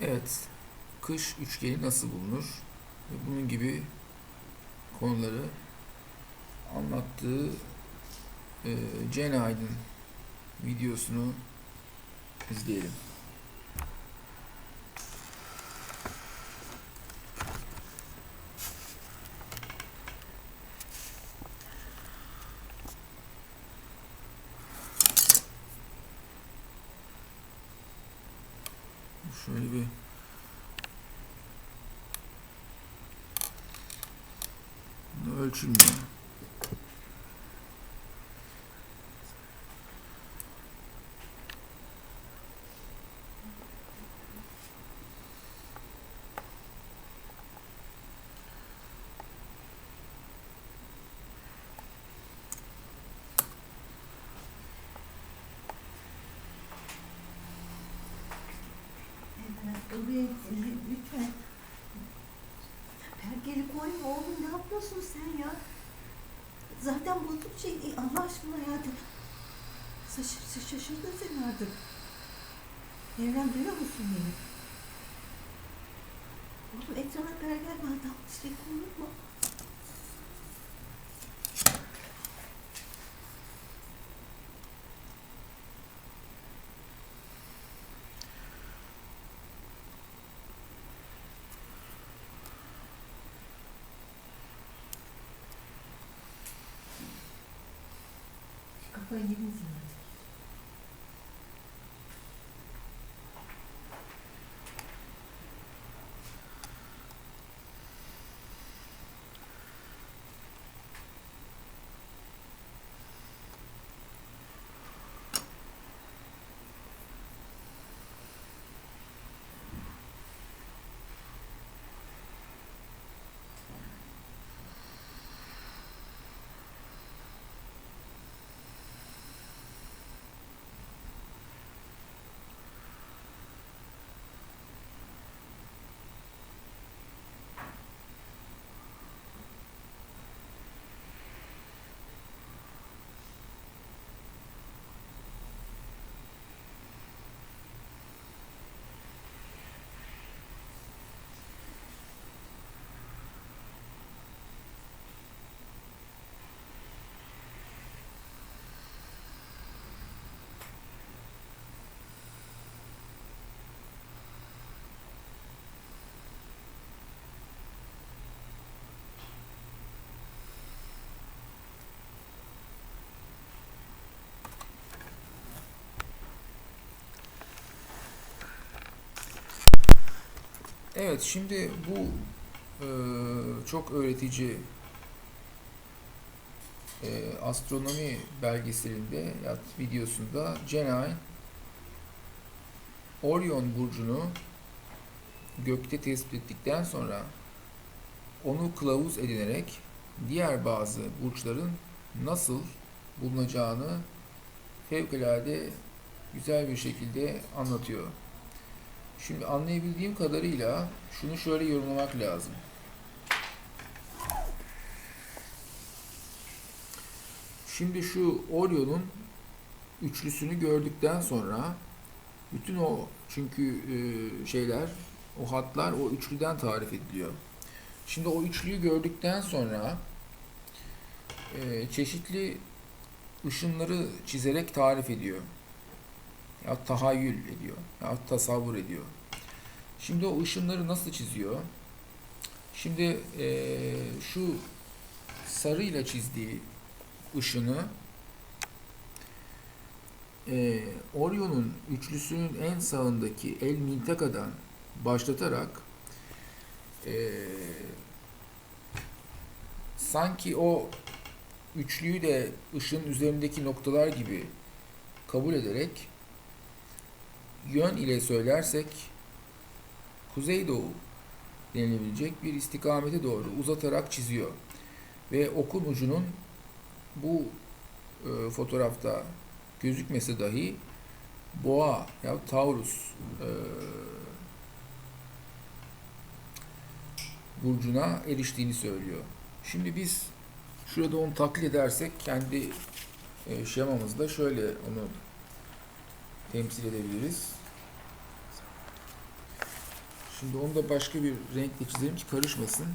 Evet, kış üçgeni nasıl bulunur? Ve bunun gibi konuları anlattığı e, Cem Aydın videosunu izleyelim. Şöyle bir Evet, lütfen. Pergeli koyma oğlum yapıyorsun sen ya? Zaten bozuk şey değil Allah aşkına ya. Şaşır, şaşırdın sen artık. Evren duyuyor musun beni? Oğlum etrafa pergel var adam şey konur mu? 会一共几 Evet, şimdi bu e, çok öğretici e, astronomi belgeselinde ya videosunda Cenay Orion burcunu gökte tespit ettikten sonra onu kılavuz edinerek diğer bazı burçların nasıl bulunacağını fevkalade güzel bir şekilde anlatıyor. Şimdi anlayabildiğim kadarıyla şunu şöyle yorumlamak lazım. Şimdi şu Orion'un üçlüsünü gördükten sonra bütün o çünkü e, şeyler, o hatlar o üçlüden tarif ediliyor. Şimdi o üçlüyü gördükten sonra e, çeşitli ışınları çizerek tarif ediyor ya tahayyül ediyor, ya tasavvur ediyor. Şimdi o ışınları nasıl çiziyor? Şimdi eee, şu sarıyla çizdiği ışını eee Orion'un üçlüsünün en sağındaki El Mintaka'dan başlatarak eee, sanki o üçlüyü de ışın üzerindeki noktalar gibi kabul ederek yön ile söylersek kuzeydoğu denilebilecek bir istikamete doğru uzatarak çiziyor. Ve okun ucunun bu e, fotoğrafta gözükmesi dahi boğa ya Taurus e, burcuna eriştiğini söylüyor. Şimdi biz şurada onu taklit edersek kendi e, şemamızda şöyle onu temsil edebiliriz. Şimdi onu da başka bir renkle çizelim ki karışmasın.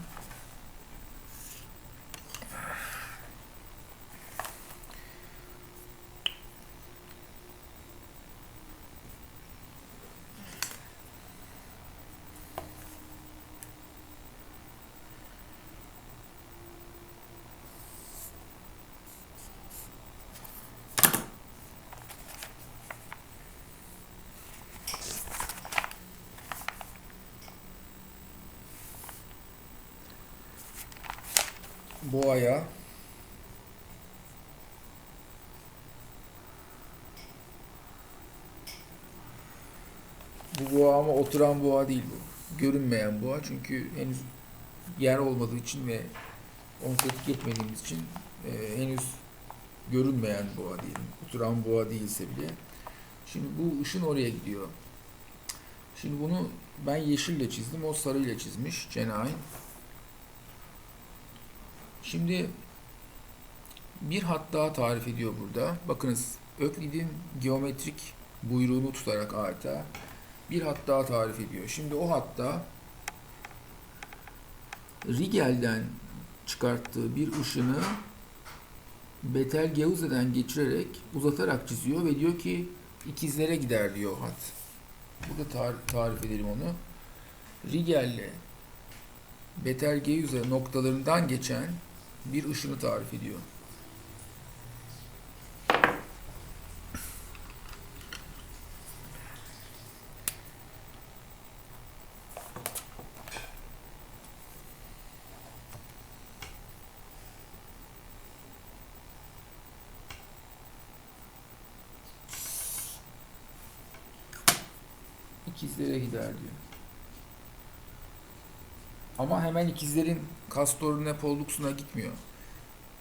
Boğaya bu boğa ama oturan boğa değil bu. Görünmeyen boğa çünkü henüz yer olmadığı için ve onu tetkik etmediğimiz için e, henüz görünmeyen boğa diyelim. Oturan boğa değilse bile. Şimdi bu ışın oraya gidiyor. Şimdi bunu ben yeşille çizdim, o sarıyla çizmiş Cenahim. Şimdi bir hat daha tarif ediyor burada. Bakınız Öklid'in geometrik buyruğunu tutarak adeta bir hat daha tarif ediyor. Şimdi o hatta Rigel'den çıkarttığı bir ışını Betelgeuse'den geçirerek uzatarak çiziyor ve diyor ki ikizlere gider diyor hat. Burada tar- tarif edelim onu. Rigel'le Betelgeuse noktalarından geçen bir ışını tarif ediyor. İkizlere gider diyor. Ama hemen ikizlerin Castor'un Pollux'una gitmiyor.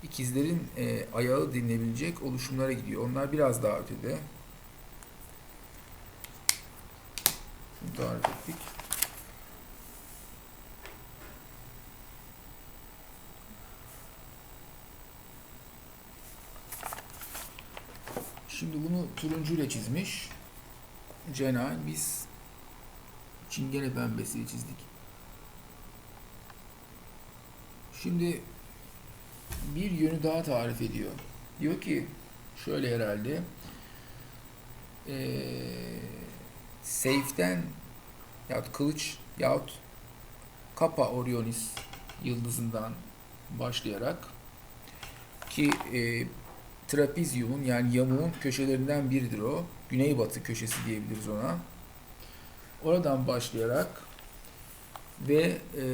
İkizlerin e, ayağı denilebilecek oluşumlara gidiyor. Onlar biraz daha ötede. Bunu tarif ettik. Şimdi bunu turuncuyla çizmiş. Cenay biz çingene pembesiyle çizdik. Şimdi bir yönü daha tarif ediyor. Diyor ki şöyle herhalde ee, Seyf'ten yahut kılıç yahut Kappa Orionis yıldızından başlayarak ki e, trapezyumun yani yamuğun köşelerinden biridir o. Güneybatı köşesi diyebiliriz ona. Oradan başlayarak ve e,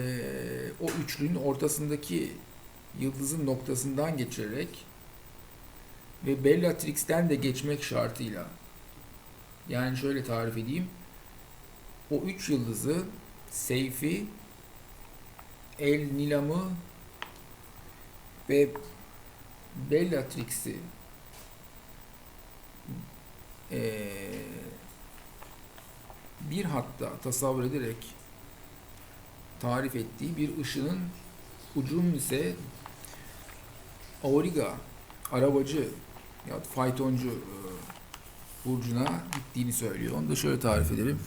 o üçlünün ortasındaki yıldızın noktasından geçerek ve Bellatrix'ten de geçmek şartıyla yani şöyle tarif edeyim o üç yıldızı Seyfi El Nilam'ı ve Bellatrix'i eee bir hatta tasavvur ederek tarif ettiği bir ışının ucunun ise Auriga, arabacı ya faytoncu e, burcuna gittiğini söylüyor. Onu da şöyle tarif edelim.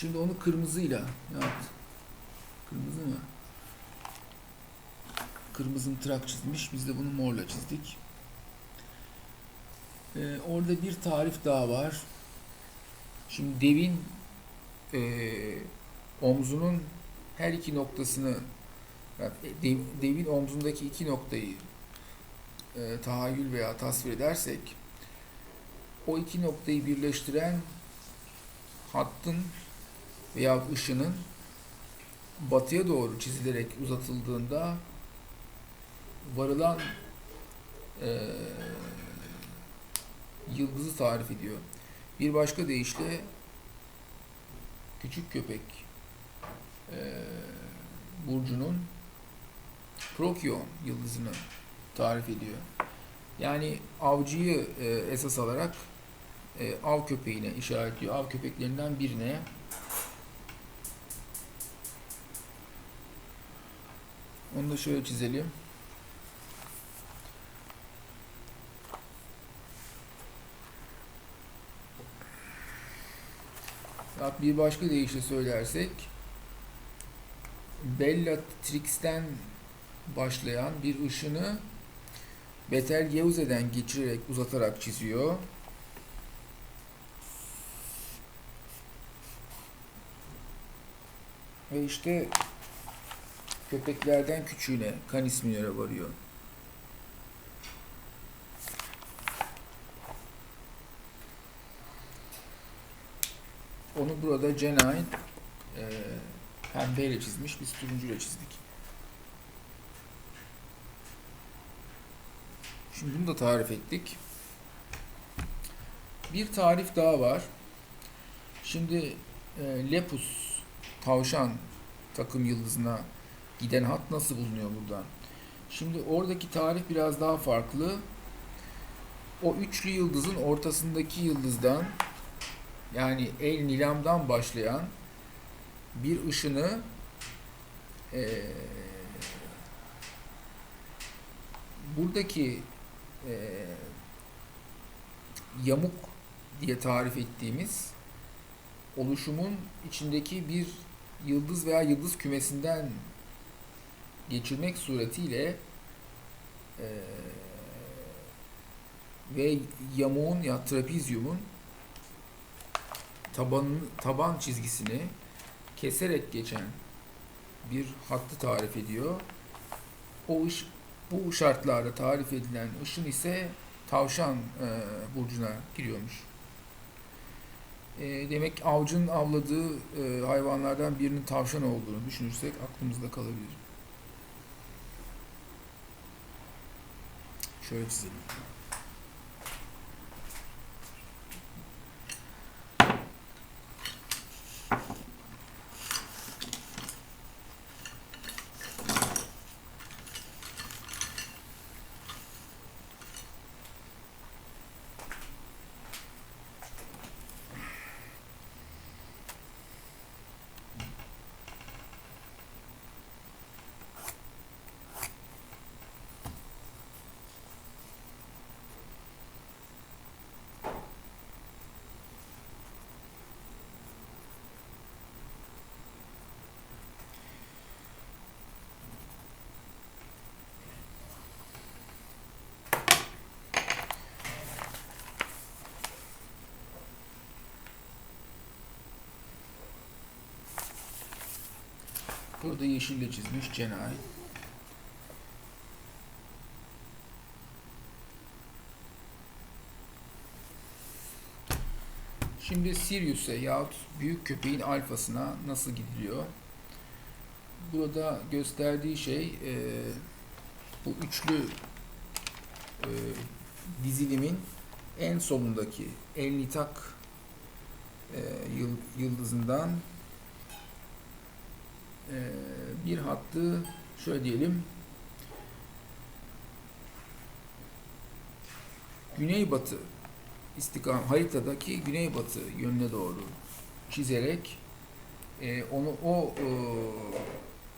Şimdi onu kırmızıyla yaptı. Kırmızı mı? Kırmızı trak çizmiş. Biz de bunu morla çizdik. Ee, orada bir tarif daha var. Şimdi devin e, omzunun her iki noktasını yani dev, devin omzundaki iki noktayı e, tahayyül veya tasvir edersek o iki noktayı birleştiren hattın veya ışının batıya doğru çizilerek uzatıldığında varılan eee, yıldızı tarif ediyor. Bir başka deyişle küçük köpek eee, burcunun Prokyon yıldızını tarif ediyor. Yani avcıyı e, esas alarak e, av köpeğine işaretliyor. Av köpeklerinden birine onu da şöyle çizelim. Bir başka deyişle söylersek Bellatrix'ten başlayan bir ışını Betelgeuse'den geçirerek uzatarak çiziyor. Ve işte köpeklerden küçüğüne Canis Minor'a varıyor. Onu burada Jenine e, pembeyle çizmiş, biz turuncuyla çizdik. Şimdi bunu da tarif ettik. Bir tarif daha var. Şimdi e, Lepus tavşan takım yıldızına giden hat nasıl bulunuyor buradan? Şimdi oradaki tarif biraz daha farklı. O üçlü yıldızın ortasındaki yıldızdan yani El Nilam'dan başlayan bir ışını e, buradaki e, yamuk diye tarif ettiğimiz oluşumun içindeki bir yıldız veya yıldız kümesinden geçirmek suretiyle e, ve yamuğun ya trapezyumun taban taban çizgisini keserek geçen bir hattı tarif ediyor. O ış, bu şartlarda tarif edilen ışın ise tavşan e, burcuna giriyormuş. E, demek avcının avladığı e, hayvanlardan birinin tavşan olduğunu düşünürsek aklımızda kalabilir. Şöyle çizelim. Burada yeşille çizmiş Cenay. Şimdi Sirius'e yahut büyük köpeğin alfasına nasıl gidiliyor? Burada gösterdiği şey e, bu üçlü e, dizilimin en sonundaki El Nitak e, yıl- yıldızından bir hattı şöyle diyelim. Güneybatı istikam haritadaki güneybatı yönüne doğru çizerek e, onu o e,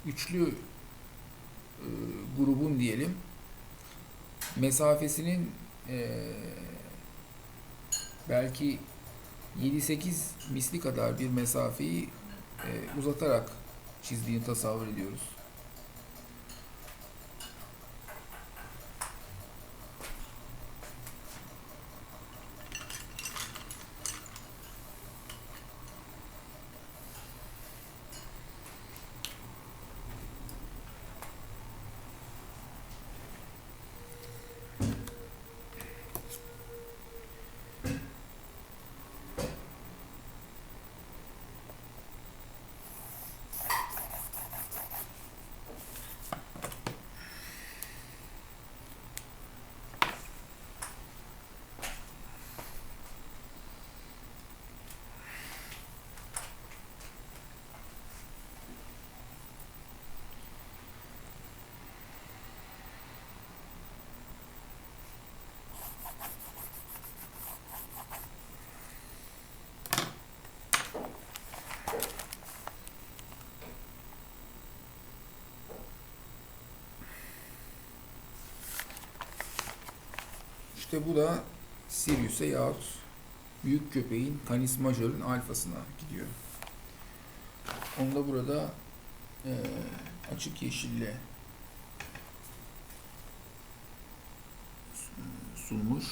üçlü e, grubun diyelim mesafesinin belki 7-8 misli kadar bir mesafeyi uzatarak çizdiğini tasavvur ediyoruz. İşte bu da Sirius'e yahut büyük köpeğin Canis Major'un alfasına gidiyor. Onu da burada eee, açık yeşille sunmuş.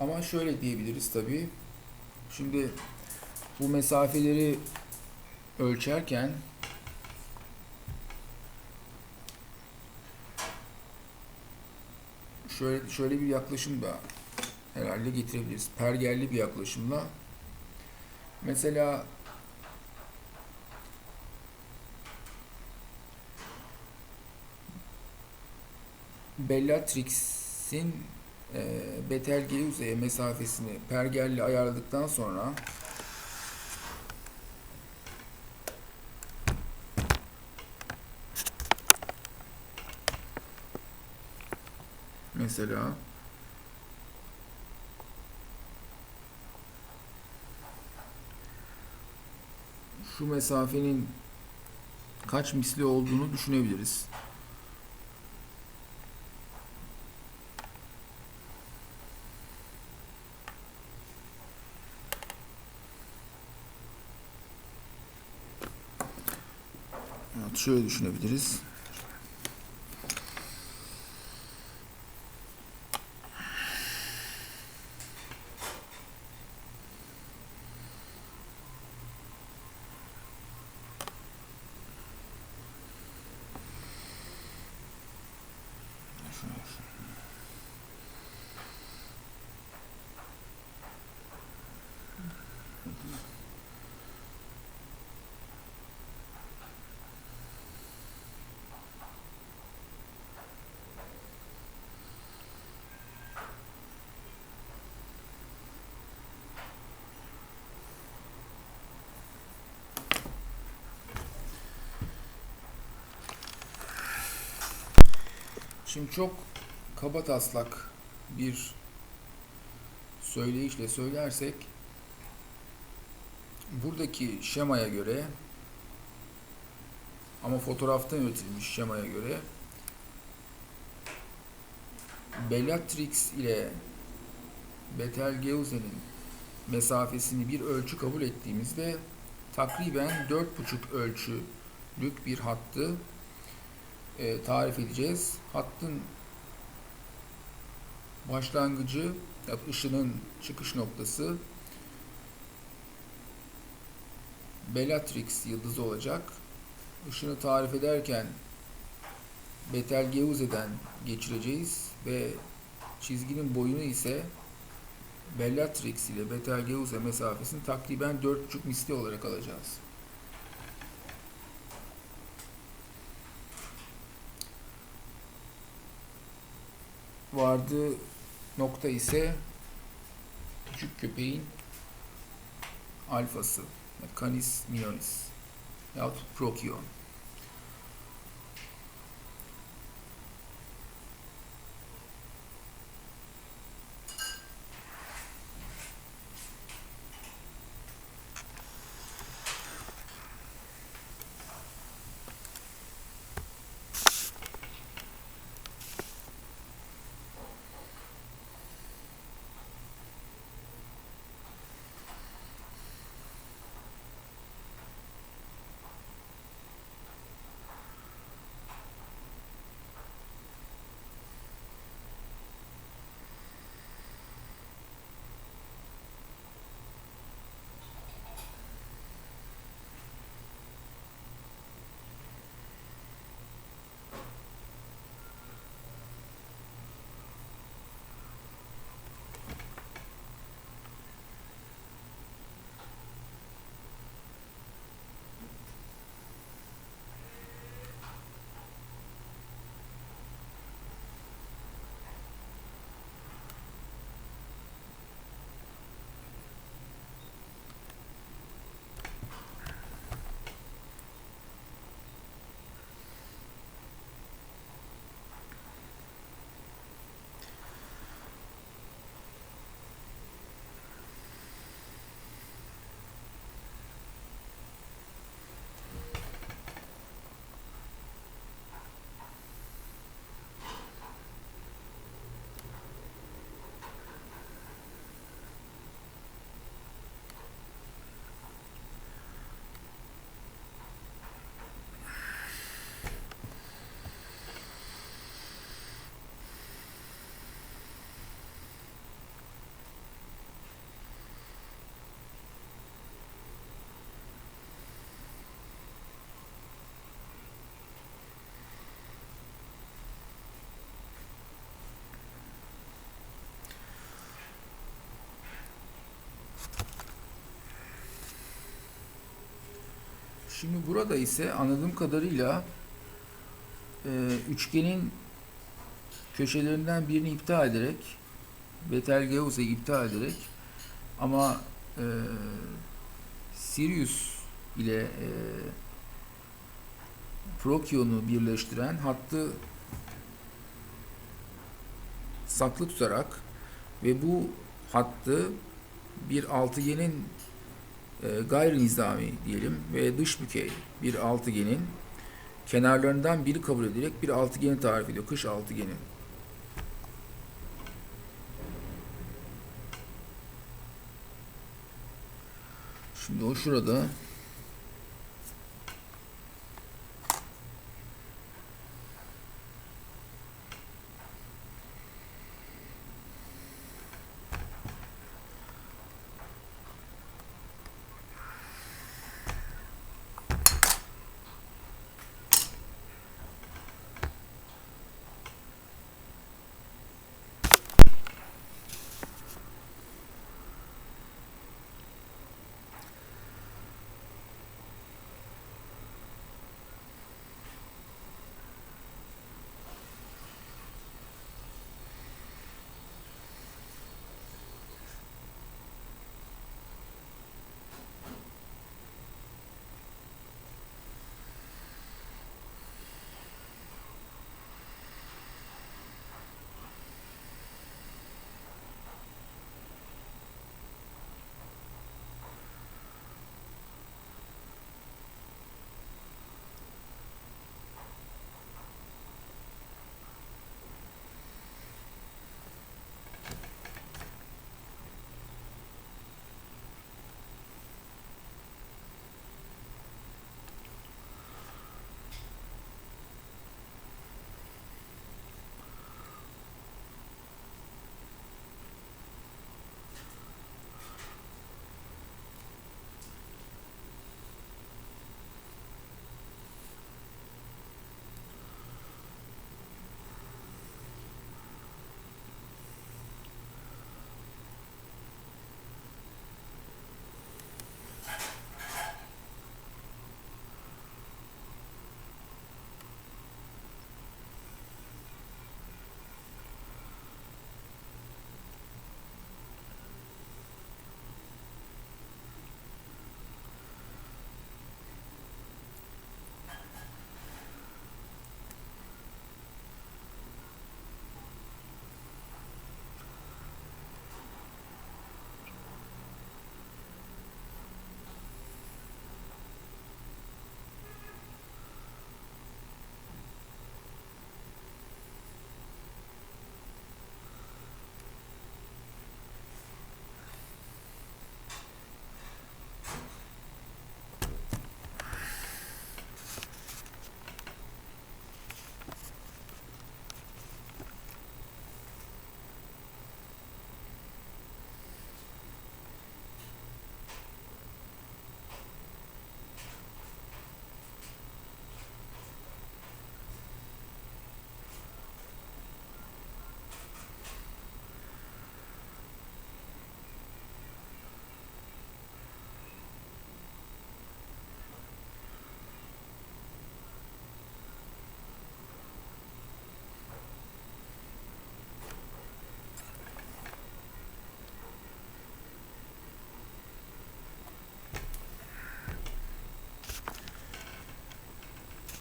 Ama şöyle diyebiliriz tabii. Şimdi bu mesafeleri ölçerken şöyle şöyle bir yaklaşım da herhalde getirebiliriz. Pergelli bir yaklaşımla. Mesela Bellatrix'in e, Betelgeuse'ye mesafesini pergelle ayarladıktan sonra mesela şu mesafenin kaç misli olduğunu düşünebiliriz. Evet, şöyle düşünebiliriz. Şimdi çok kaba taslak bir söyleyişle söylersek buradaki şemaya göre ama fotoğraftan üretilmiş şemaya göre Bellatrix ile Betelgeuse'nin mesafesini bir ölçü kabul ettiğimizde takriben 4,5 ölçülük bir hattı e, tarif edeceğiz. Hattın başlangıcı, ışının çıkış noktası Bellatrix yıldızı olacak. Işını tarif ederken Betelgeuse'den geçireceğiz ve çizginin boyunu ise Bellatrix ile Betelgeuse mesafesini takriben 4,5 misli olarak alacağız. Vardığı nokta ise küçük köpeğin alfası. Canis minoris yahut Procyon. Şimdi burada ise anladığım kadarıyla e, üçgenin köşelerinden birini iptal ederek Betelgeus'u iptal ederek ama e, Sirius ile e, Prokyon'u birleştiren hattı saklı tutarak ve bu hattı bir altıgenin gayri nizami diyelim ve dış bükey bir altıgenin kenarlarından biri kabul ederek bir altıgeni tarif ediyor. Kış altıgeni. Şimdi o şurada